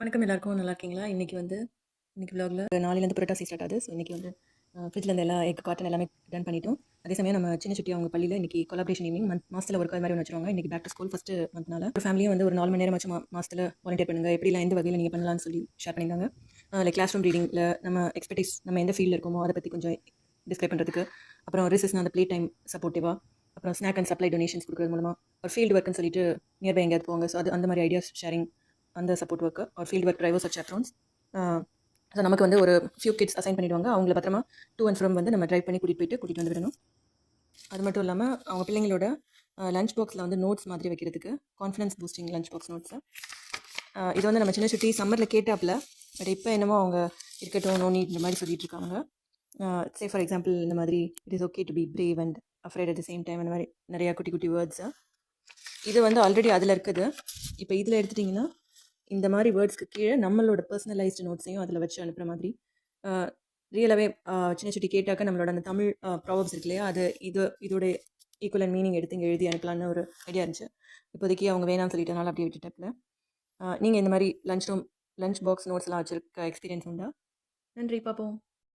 வணக்கம் எல்லாருக்கும். நல்லா இருக்கீங்களா? இன்றைக்கி வந்து இன்றைக்கி vlogல நாளையிலேருந்து புரட்டாசி ஸ்டார்ட் ஆகுது. ஸோ இன்றைக்கி வந்து ஃப்ரிட்ஜ்லேருந்து எல்லா எக் காட்டன் எல்லாமே டன் பண்ணிட்டோம். அதே சமயம் நம்ம சின்ன சுட்டி அவங்க பள்ளியில் இன்றைக்கி கொலாபரேஷன் ஈவினிங் மந்த் மாதத்தில் ஒரு மாதிரி ஒன்று வச்சுருவாங்க. இன்றைக்கி பேக் டு ஸ்கூல் ஃபஸ்ட்டு மந்த்னால ஒரு ஃபேமிலியும் வந்து ஒரு நாலு மணி நேரம் வச்சு மாதத்தில் வாலண்டியர் பண்ணுங்கள் எப்படிலாம் எந்த வகையில் நீங்கள் பண்ணலாம்னு சொல்லி ஷேர் பண்ணியிருந்தாங்க. லைக் கிளாஸ் ரூம் ரீடிங்கில் நம்ம எக்ஸ்பர்டைஸ் நம்ம எந்த ஃபீல்டில் இருக்கோமோ அதை பற்றி கொஞ்சம் டிஸ்கிரைப் பண்ணுறதுக்கு அப்புறம் ரிசஸ்னா அந்த ப்ளே டைம் சப்போர்ட்டிவாக அப்புறம் ஸ்நாக் அண்ட் சப்ளை டொனேஷன்ஸ் கொடுக்குறது மூலமாக ஒரு ஃபீல்டு ஒர்க்குன்னு சொல்லிட்டு நியர்பை எங்கேயாவது போவாங்க ஸோ அது அந்த மாதிரி ஐடியாஸ் ஷேரிங் அந்த சப்போர்ட் ஒர்க்கு ஒரு field work drivers at chaperones so நமக்கு வந்து ஒரு ஃபியூ கிட்ஸ் அசைன் பண்ணிடுவாங்க. அவங்கள பத்திரமா டூ அண்ட் ஃப்ரம் வந்து நம்ம ட்ரைவ் பண்ணி கூட்டிகிட்டு போயிட்டு கூட்டிகிட்டு வந்து விடணும். அது மட்டும் இல்லாமல் அவங்க பிள்ளைங்களோட லஞ்ச் பாக்ஸில் வந்து நோட்ஸ் மாதிரி வைக்கிறதுக்கு confidence boosting lunch box notes இது வந்து நம்ம சின்ன சுட்டி சம்மரில் கேட்டாப்புல பட் இப்போ என்னமோ அவங்க இருக்கட்டும் நோனி இந்த மாதிரி சொல்லிட்டு இருக்காங்க. சே ஃபார் எக்ஸாம்பிள் இந்த மாதிரி it is okay to be brave and afraid at the same time அந்த மாதிரி நிறையா குட்டி குட்டி வேர்ட்ஸு இது வந்து ஆல்ரெடி அதில் இருக்குது. இப்போ இதில் எடுத்துட்டிங்கன்னா இந்த மாதிரி வேர்ட்ஸ்க்கு கீழே நம்மளோட பர்சனலைஸ்டு நோட்ஸையும் அதில் வச்சு அனுப்புகிற மாதிரி. ரியலாகவே சின்ன சிட்டி கேட்டாக்க நம்மளோட அந்த தமிழ் ப்ராப்ளம்ஸ் இருக்கு இல்லையா? அது இது இதோட ஈக்குவல் மீனிங் எடுத்து இங்கே எழுதி அனுப்பலான்னு ஒரு ஐடியா இருந்துச்சு. இப்போதைக்கு அவங்க வேணாம்னு சொல்லிட்டனால அப்படியே விட்டுட்டப்பில் நீங்கள் இந்த மாதிரி லஞ்ச் ரூம் லஞ்ச் பாக்ஸ் நோட்ஸ்லாம் வச்சுருக்க எக்ஸ்பீரியன்ஸ் உண்டா? நன்றி பார்ப்போம்